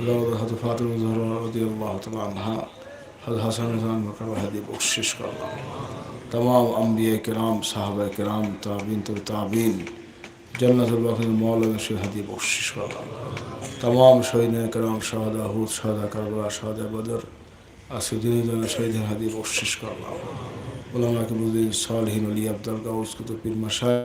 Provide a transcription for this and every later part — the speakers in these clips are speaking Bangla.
لولا حضرت فاطمہ زہرا رضی اللہ تعالی عنہ حضرت حسن رضوان مکرم ہدی بخشش کر اللہ تمام انبیاء کرام صحابہ کرام تابعین تر تابعین جنت الباقی مولا شیخ ہدی بخشش کر اللہ تمام شہیدین کرام شہداء احد شہداء کربلا شہداء بدر اسدین جن شہیدین ہدی بخشش کر اللہ علماء کے بزرگ صالحین علی عبدالغوث کتب پیر مشایخ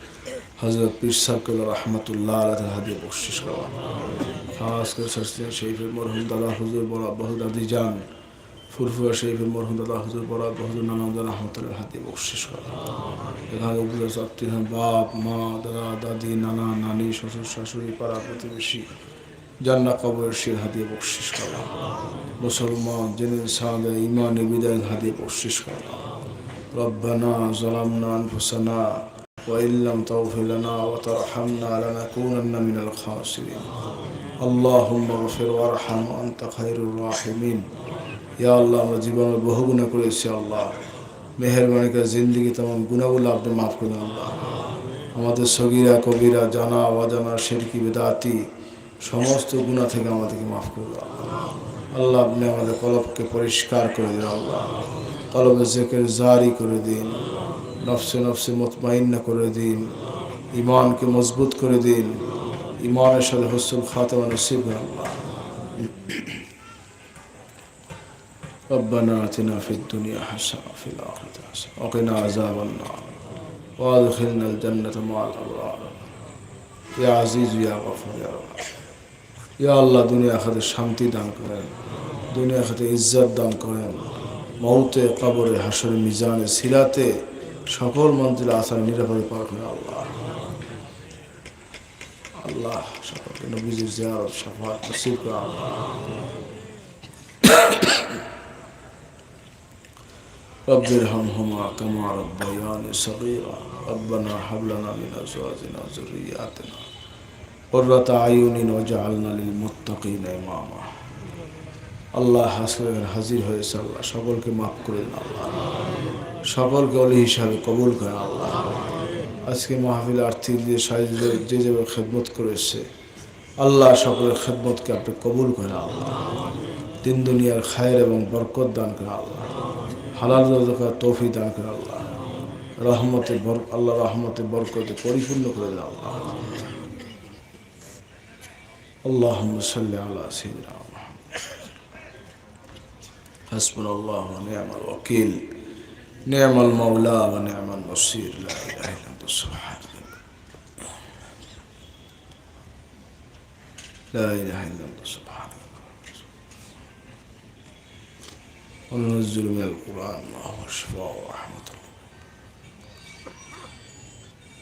হজরত পীর সাহকুল রহমতুল্লাহ আলাদের হাতে খাস করে সরসিয়া শেফ মরহুম দাদা হুজুর বরা বহুদ আদি যান ফুরফুরা শরীফের মরহুম দাদা হুজুর বরা বহুদুর নানাদান আহমতুল্লাহ হাতে বকশিস করা। এখানে উপজাত আত্মীয় বাপ, মা, দাদা, দাদি, নানা, নানি, শ্বশুর, শাশুড়ি, পাড়া প্রতিবেশী জান্না কবর সে হাতিয়ে বকশিস করা। মুসলমান জেনে সাদা ইমান বিদায় হাতিয়ে বকশিস করা। রব্বানা জলামনা ফুসানা وإن لم تغفر لنا وترحمنا لنكونن من الخاسرين اللهم اغفر وارحم وأنت خير الراحمين ইয়া আল্লাহ আমরা জীবনে বহু গুণা করেছি আল্লাহ মেহরবানি করে জিন্দিগি তেমন গুণাগুলো আপনি মাফ করুন আল্লাহ আমাদের সগিরা কবিরা জানা অজানা শেরকি বেদাতি সমস্ত গুণা থেকে আমাদেরকে মাফ করুন আল্লাহ আপনি আমাদের কলবকে পরিষ্কার করে দিন আল্লাহ কলবে জেকের জারি করে দিন নফসে নফসে মতমাইন্না করে দিন ইমানকে মজবুত করে দিন ইমানের সাথে হসুল খাতমা নসিব আল্লাহ ربنا آتنا في الدنيا حسنة وفي الآخرة حسنة وقنا عذاب النار وادخلنا الجنة مع الأبرار يا عزيز يا غفور يا رب يا الله দুনিয়া খাতে শান্তি দান করেন দুনিয়া খাতে ইজ্জত দান করেন মৌতে কবরে হাসরে মিজানে সিরাতে সকল মন্ত্রী আসার নিরাপদে পার করেন আল্লাহ আল্লাহ সকলকে নবীজির জিয়ারত সাফাত নসিব করে আল্লাহ رب ارحمهما كما ربياني صغيرا ربنا هب لنا من ازواجنا ذرياتنا قرة اعين واجعلنا للمتقين اماما আল্লাহ হাসলে হাজির হয়েছে আল্লাহ সকলকে মাফ করে দিন আল্লাহ সকলকে অলি হিসাবে কবুল করেন আল্লাহ আজকে মাহফিল আর্থিক দিয়ে সাহায্য যে যেভাবে খেদমত করেছে আল্লাহ সকলের খেদমতকে আপনি কবুল করেন আল্লাহ দিন দুনিয়ার খায়ের এবং বরকত দান করেন আল্লাহ হালাল রোজগার তৌফি দান করে আল্লাহ রহমতে আল্লাহ রহমতে বরকতে পরিপূর্ণ করে দেন আল্লাহ اللهم صل على سيدنا محمد حسبنا الله ونعم الوكيل نعم المولى ونعم النصير. لا إله إلا أنت سبحانك. لا إله إلا أنت سبحانك. وننزل من القرآن ما هو شفاء ورحمة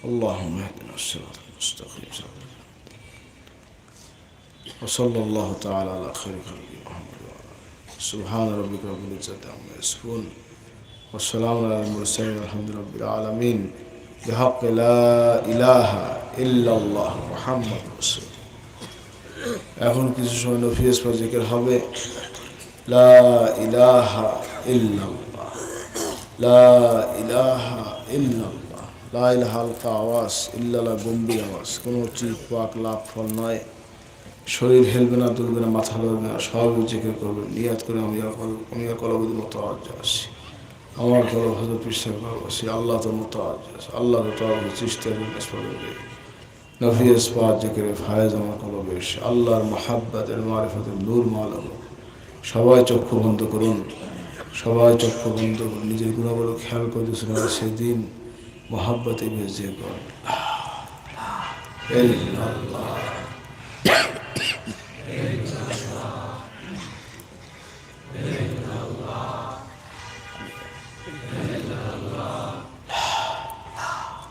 اللهم اهدنا الصراط المستقيم. وصلى الله تعالى على خير خلق محمد وعلى آله. سبحان ربك رب العزة عما يصفون. والسلام على المرسلين والحمد لله رب العالمين بحق لا إله إلا الله محمد رسول এখন কিছু সময় নফিয়াস পর জিকির হবে লা ইলাহা ইল্লাল্লাহ লা ইলাহা ইল্লাল্লাহ লা ইলাহা হালকা আওয়াজ ইল্লাল্লাহ গম্ভীর আওয়াজ কোনো চিক পাক লাভ ফল নয় শরীর হেলবে না তুলবে না মাথা লড়বে না সব জিকির করবে নিয়াত করে আমি আমি কলবদের মতো আওয়াজ আসি আমার কলব হজরত পিসার ভালোবাসি আল্লাহ তো মতো আওয়াজ আল্লাহ তো আওয়াজ চিস্তের নফিয়াস পাওয়ার জিকিরে ফায়েজ আমার কলবে। এসে আল্লাহর মাহাব্বাতের মারিফতের নূর মালম সবাই চক্ষু বন্ধ করুন। সবাই চক্ষু বন্ধ করুন। নিজের গুণাগুলো খেয়াল করে সেদিন মহাব্বতে বেজে করুন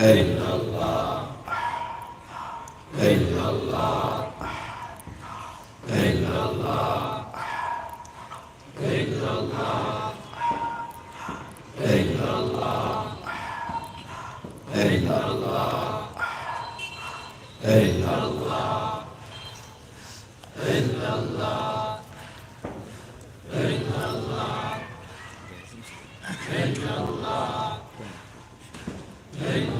Eyvallah. Eyvallah. Eyvallah. Eyvallah. Eyvallah. Eyvallah. Eyvallah. Eyvallah. Eyvallah. Eyvallah. Eyvallah.